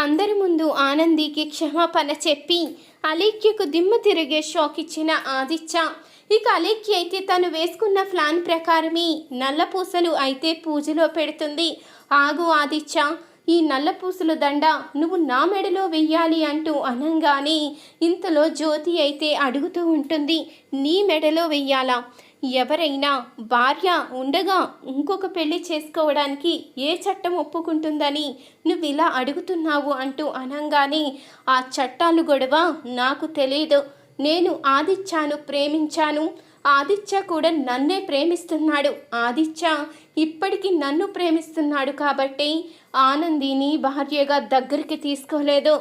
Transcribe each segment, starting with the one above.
అందరి ముందు ఆనందికి క్షమాపణ చెప్పి అలేఖ్యకు దిమ్మ తిరిగే షాక్ ఇచ్చిన ఆదిత్య. ఇక అలేఖ్య అయితే తను వేసుకున్న ప్లాన్ ప్రకారమే నల్ల పూసలు అయితే పూజలో పెడుతుంది. ఆగు ఆదిత్య ఈ నల్లపూసలు దండ నువ్వు నా మెడలో వెయ్యాలి అంటూ అనంగానే ఇంతలో జ్యోతి అయితే అడుగుతూ ఉంటుంది నీ మెడలో వెయ్యాలా? ఎవరైనా భార్య ఉండగా ఇంకొక పెళ్ళి చేసుకోవడానికి ఏ చట్టం ఒప్పుకుంటుందని నువ్వు ఇలా అడుగుతున్నావు అంటూ అనంగానే ఆ చట్టాలు గొడవ నాకు తెలియదు నేను ఆదిత్యను ప్రేమించాను. ఆదిత్య కూడా నన్నే ప్రేమిస్తున్నాడు. ఆదిత్య ఇప్పటికీ నన్ను ప్రేమిస్తున్నాడు కాబట్టి ఆనందిని భార్యగా దగ్గరికి తీసుకోలేదు.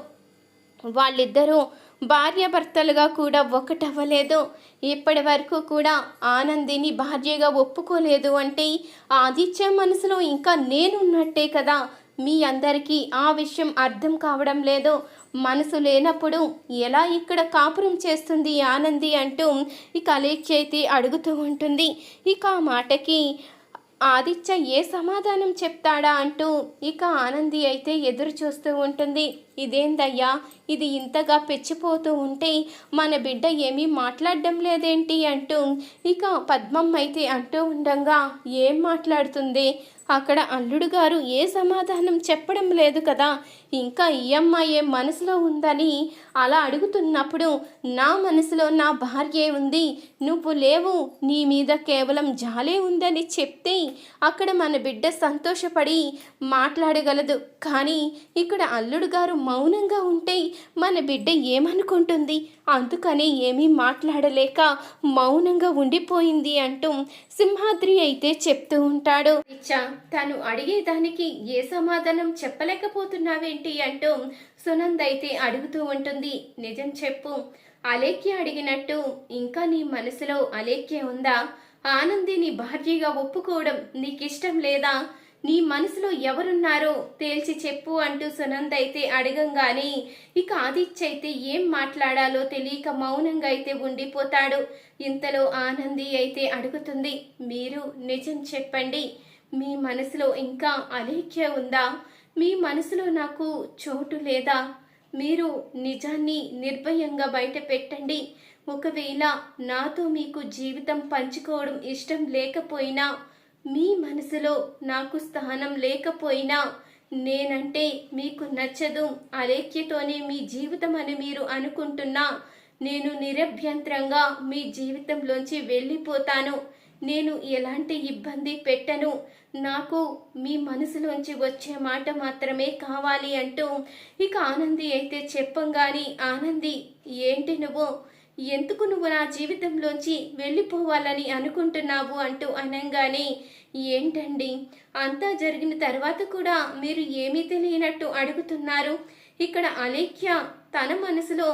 వాళ్ళిద్దరూ భార్యాభర్తలుగా కూడా ఒకటవ్వలేదు. ఇప్పటి వరకు కూడా ఆనందిని భార్యగా ఒప్పుకోలేదు అంటే ఆదిత్య మనసులో ఇంకా నేనున్నట్టే కదా. మీ అందరికీ ఆ విషయం అర్థం కావడం లేదు. మనసు లేనప్పుడు ఎలా ఇక్కడ కాపురం చేస్తుంది ఆనంది అంటూ ఇక అలేఖ్య అడుగుతూ ఉంటుంది. ఇక ఆ మాటకి ఆదిత్య ఏ సమాధానం చెప్తాడా అంటూ ఇక ఆనంది అయితే ఎదురు చూస్తూ ఉంటుంది. ఇదేందయ్యా? ఇది ఇంతగా పెచ్చిపోతూ ఉంటే మన బిడ్డ ఏమీ మాట్లాడడం లేదేంటి అంటూ ఇక పద్మం అయితే అంటూ ఉండగా ఏం మాట్లాడుతుంది? అక్కడ అల్లుడు గారు ఏ సమాధానం చెప్పడం లేదు కదా? ఇంకా ఈ అమ్మాయే మనసులో ఉందని అలా అడుగుతున్నప్పుడు నా మనసులో నా భార్యే ఉంది నువ్వు లేవు నీ మీద కేవలం జాలే ఉందని చెప్తే అక్కడ మన బిడ్డ సంతోషపడి మాట్లాడగలదు. కానీ ఇక్కడ అల్లుడు గారు మౌనంగా ఉంటే మన బిడ్డ ఏమనుకుంటుంది? అందుకని ఏమీ మాట్లాడలేక మౌనంగా ఉండిపోయింది అంటూ సింహాద్రి అయితే చెప్తూ ఉంటాడు. ఇచ్చా తను అడిగేదానికి ఏ సమాధానం చెప్పలేకపోతున్నావేంటి? అంటూ సునంద్ అయితే అడుగుతూ ఉంటుంది. నిజం చెప్పు. అలేఖ్య అడిగినట్టు ఇంకా నీ మనసులో అలేఖ్య ఉందా? ఆనందిని భార్యగా ఒప్పుకోవడం నీకిష్టం లేదా? నీ మనసులో ఎవరున్నారో తేల్చి చెప్పు అంటూ సునంద్ అయితే అడగంగానే ఇక ఆదిత్య అయితే ఏం మాట్లాడాలో తెలియక మౌనంగా అయితే ఉండిపోతాడు. ఇంతలో ఆనంది అయితే అడుగుతుంది మీరు నిజం చెప్పండి మీ మనసులో ఇంకా అలేఖ్య ఉందా? మీ మనసులో నాకు చోటు లేదా? మీరు నిజాన్ని నిర్భయంగా బయట పెట్టండి. ఒకవేళ నాతో మీకు జీవితం పంచుకోవడం ఇష్టం లేకపోయినా మీ మనసులో నాకు స్థానం లేకపోయినా నేనంటే మీకు నచ్చదు. అలేఖ్యతోనే మీ జీవితం అని మీరు అనుకుంటున్నా. నేను నిరభ్యంతరంగా మీ జీవితంలోంచి వెళ్ళిపోతాను. నేను ఎలాంటి ఇబ్బంది పెట్టను. నాకు మీ మనసులోంచి వచ్చే మాట మాత్రమే కావాలి అంటూ ఇక ఆనంది అయితే చెప్పంగాని ఆనంది ఏంటి నువ్వు? ఎందుకు నువ్వు నా జీవితంలోంచి వెళ్ళిపోవాలని అనుకుంటున్నావు అంటూ అనగానే ఏంటండి? అంతా జరిగిన తర్వాత కూడా మీరు ఏమీ తెలియనట్టు అడుగుతున్నారు. ఇక్కడ అలేఖ్య తన మనసులో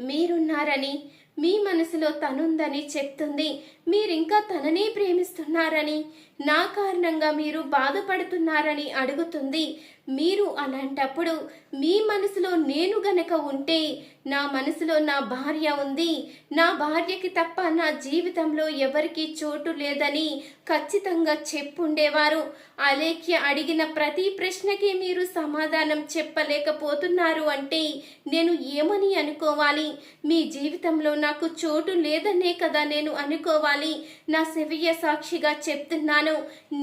మీరున్నారని మీ మనసులో తనుందని చెప్తుంది. మీరింకా తననే ప్రేమిస్తున్నారని నా కారణంగా మీరు బాధపడుతున్నారని అడుగుతుంది. మీరు అలాంటప్పుడు మీ మనసులో నేను గనక ఉంటే నా మనసులో నా భార్య ఉంది. నా భార్యకి తప్ప నా జీవితంలో ఎవరికి చోటు లేదని ఖచ్చితంగా చెప్పుండేవారు. అలేఖ్య అడిగిన ప్రతి ప్రశ్నకి మీరు సమాధానం చెప్పలేకపోతున్నారు అంటే నేను ఏమని అనుకోవాలి? మీ జీవితంలో నాకు చోటు లేదనే కదా నేను అనుకోవాలి. నా సెవియ సాక్షిగా చెప్తున్నాను.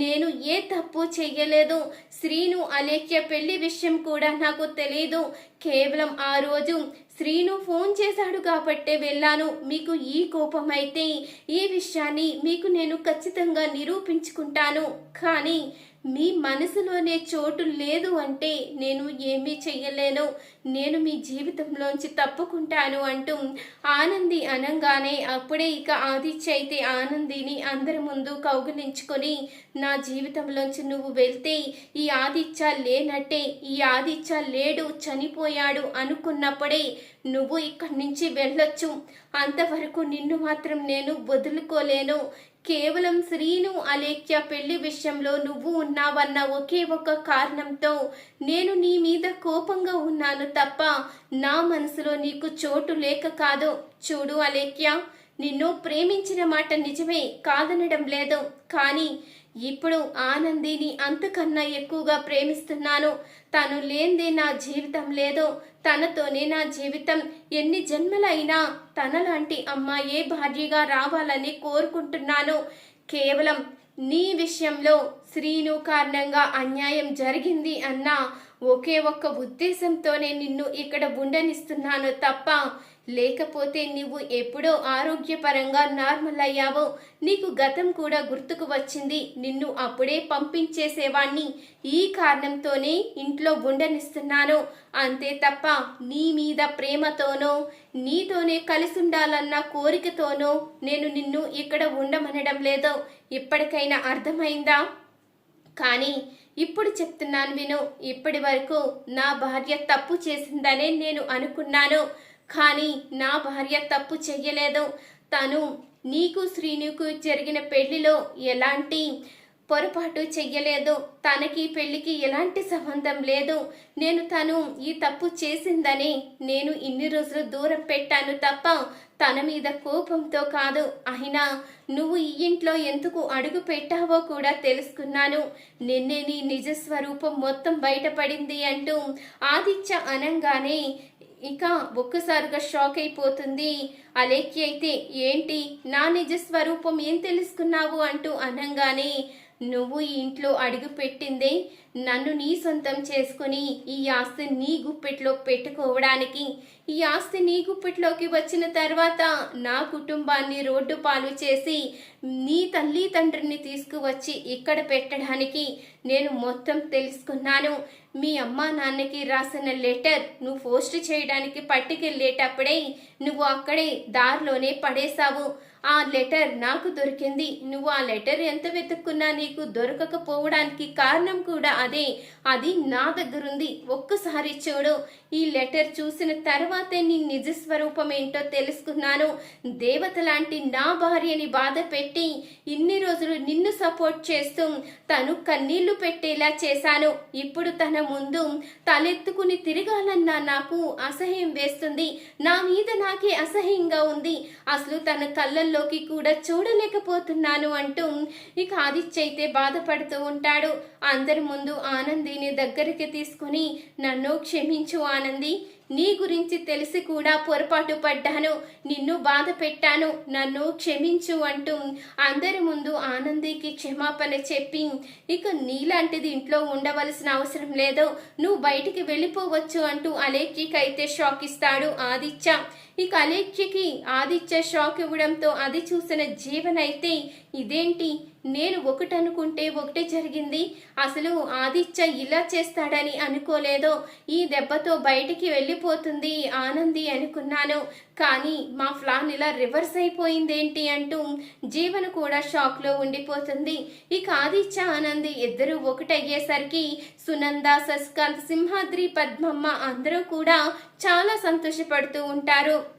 నేను ఏ తప్పు చెయ్యలేదు. శ్రీను అలేఖ్య పెళ్ళి విషయం కూడా నాకు తెలియదు కేవలం ఆ రోజు శ్రీను ఫోన్ చేశాడు కాబట్టే వెళ్ళాను. మీకు ఈ కోపం అయితే ఈ విషయాన్ని మీకు నేను ఖచ్చితంగా నిరూపించుకుంటాను. కానీ మీ మనసులోనే చోటు లేదు అంటే నేను ఏమీ చెయ్యలేను. నేను మీ జీవితంలోంచి తప్పుకుంటాను అంటూ ఆనంది అనంగానే అప్పుడే ఇక ఆదిత్య అయితే ఆనందిని అందరి ముందు కౌగిలించుకొని నా జీవితంలోంచి నువ్వు వెళ్తే ఈ ఆదిత్య లేనట్టే ఈ ఆదిత్య లేడు చనిపోయాడు అనుకున్నప్పుడే నువ్వు ఇక్కడి నుంచి వెళ్ళొచ్చు. అంతవరకు నిన్ను మాత్రం నేను వదులుకోలేను. కేవలం శ్రీను అలేఖ్య పెళ్ళి విషయంలో నువ్వు ఉన్నావన్న ఒకే ఒక కారణంతో నేను నీ మీద కోపంగా ఉన్నాను తప్ప నా మనసులో నీకు చోటు లేక కాదు. చూడు అలేఖ్య నిన్ను ప్రేమించిన మాట నిజమే కాదనడం లేదు. కానీ ఇప్పుడు ఆనందిని అంతకన్నా ఎక్కువగా ప్రేమిస్తున్నాను. తను లేనిదే నా జీవితం లేదు. తనతోనే నా జీవితం. ఎన్ని జన్మలైనా తనలాంటి అమ్మాయే భార్యగా రావాలని కోరుకుంటున్నాను. కేవలం నీ విషయంలో శ్రీను కారణంగా అన్యాయం జరిగింది అన్న ఒకే ఒక్క ఉద్దేశంతోనే నిన్ను ఇక్కడ ఉండనిస్తున్నాను తప్ప లేకపోతే నువ్వు ఎప్పుడో ఆరోగ్యపరంగా నార్మల్ అయ్యావో నీకు గతం కూడా గుర్తుకు వచ్చింది. నిన్ను అప్పుడే పంపించేసేవాణ్ణి. ఈ కారణంతోనే ఇంట్లో ఉండనిస్తున్నాను. అంతే తప్ప నీ మీద ప్రేమతోనో నీతోనే కలిసి ఉండాలన్న కోరికతోనో నేను నిన్ను ఇక్కడ ఉండమనడం లేదో. ఇప్పటికైనా అర్థమైందా? కానీ ఇప్పుడు చెప్తున్నాను విను. ఇప్పటి వరకు నా భార్య తప్పు చేసిందనే నేను అనుకున్నాను. కానీ నా భార్య తప్పు చెయ్యలేదు. తను నీకు శ్రీనుకు జరిగిన పెళ్ళిలో ఎలాంటి పొరపాటు చెయ్యలేదు. తనకి పెళ్ళికి ఎలాంటి సంబంధం లేదు. నేను తను ఈ తప్పు చేసిందని నేను ఇన్ని రోజులు దూరం పెట్టాను తప్ప తన మీద కోపంతో కాదు. అయినా నువ్వు ఈ ఇంట్లో ఎందుకు అడుగు పెట్టావో కూడా తెలుసుకున్నాను. నిన్నే నీ నిజ స్వరూపం మొత్తం బయటపడింది అంటూ ఆదిత్య అనంగానే ఇక ఒక్కసారిగా షాక్ అయిపోతుంది. అలేఖ్య అయితే ఏంటి? నా నిజ స్వరూపం ఏం తెలుసుకున్నావు? అంటూ అనంగానే నువ్వు ఈ ఇంట్లో అడుగు పెట్టిందే నన్ను నీ సొంతం చేసుకుని ఈ ఆస్తి నీ గుప్పెట్లో పెట్టుకోవడానికి. ఈ ఆస్తి నీ గుప్పెట్లోకి వచ్చిన తర్వాత నా కుటుంబాన్ని రోడ్డు పాలు చేసి నీ తల్లి తండ్రిని తీసుకువచ్చి ఇక్కడ పెట్టడానికి నేను మొత్తం తెలుసుకున్నాను. మీ అమ్మా నాన్నకి రాసిన లెటర్ నువ్వు పోస్ట్ చేయడానికి పట్టుకెళ్ళేటప్పుడే నువ్వు అక్కడే దారిలోనే పడేశావు. ఆ లెటర్ నాకు దొరికింది. నువ్వు ఆ లెటర్ ఎంత వెతుక్కున్నా నీకు దొరకకపోవడానికి కారణం కూడా అదే. అది నా దగ్గరుంది. ఒక్కసారి చూడు. ఈ లెటర్ చూసిన తర్వాతే నీ నిజ స్వరూపం ఏంటో తెలుసుకున్నాను. దేవత లాంటి నా భార్యని బాధ పెట్టి ఇన్ని రోజులు నిన్ను సపోర్ట్ చేస్తూ తను కన్నీళ్ళు పెట్టేలా చేశాను. ఇప్పుడు తన ముందు తలెత్తుకుని తిరగాలన్నా నాకు అసహ్యం వేస్తుంది. నా మీద నాకే అసహ్యంగా ఉంది. అసలు తన కళ్ళల్లో కళ్ళల్లోకి కూడా చూడలేకపోతున్నాను అంటూ ఇక ఆదిత్య అయితే బాధపడుతూ ఉంటాడు. అందరి ముందు ఆనందిని దగ్గరికి తీసుకుని నన్ను క్షమించు ఆనంది నీ గురించి తెలిసి కూడా పొరపాటు పడ్డాను. నిన్ను బాధ పెట్టాను. నన్ను క్షమించు అంటూ అందరి ముందు ఆనందికి క్షమాపణ చెప్పి ఇక నీలాంటిది ఇంట్లో ఉండవలసిన అవసరం లేదు. నువ్వు బయటికి వెళ్ళిపోవచ్చు అంటూ అలేఖ్యకి అయితే షాక్ ఇస్తాడు ఆదిత్య. ఇక అలేఖ్యకి ఆదిత్య షాక్ ఇవ్వడంతో అది చూసిన జీవన్ అయితే ఇదేంటి? నేను ఒకటి అనుకుంటే ఒకటి జరిగింది. అసలు ఆదిత్య ఇలా చేస్తాడని అనుకోలేదో ఈ దెబ్బతో బయటికి వెళ్ళిపోతుంది ఆనంది అనుకున్నాను. కానీ మా ప్లాన్ ఇలా రివర్స్ అయిపోయిందేంటి అంటూ జీవన కూడా షాక్లో ఉండిపోతుంది. ఇక ఆదిత్య ఆనంది ఇద్దరు ఒకటయ్యేసరికి సునంద శశికాంత్ సింహాద్రి పద్మమ్మ అందరూ కూడా చాలా సంతోషపడుతూ ఉంటారు.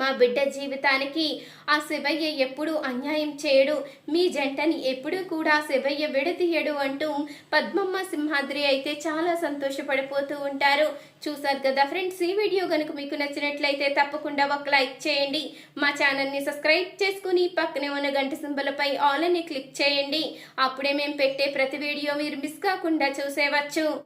మా బిడ్డ జీవితానికి ఆ శివయ్య ఎప్పుడూ అన్యాయం చేయడు. మీ జంటని ఎప్పుడూ కూడా శివయ్య విడతీయడు అంటూ పద్మమ్మ సింహాద్రి అయితే చాలా సంతోషపడిపోతూ ఉంటారు. చూసారు కదా ఫ్రెండ్స్ ఈ వీడియో కనుక మీకు నచ్చినట్లయితే తప్పకుండా ఒక లైక్ చేయండి. మా ఛానల్ని సబ్స్క్రైబ్ చేసుకుని పక్కనే ఉన్న గంట సింబలపై ఆల్ అని క్లిక్ చేయండి. అప్పుడే మేము పెట్టే ప్రతి వీడియో మీరు మిస్ కాకుండా చూసేవచ్చు.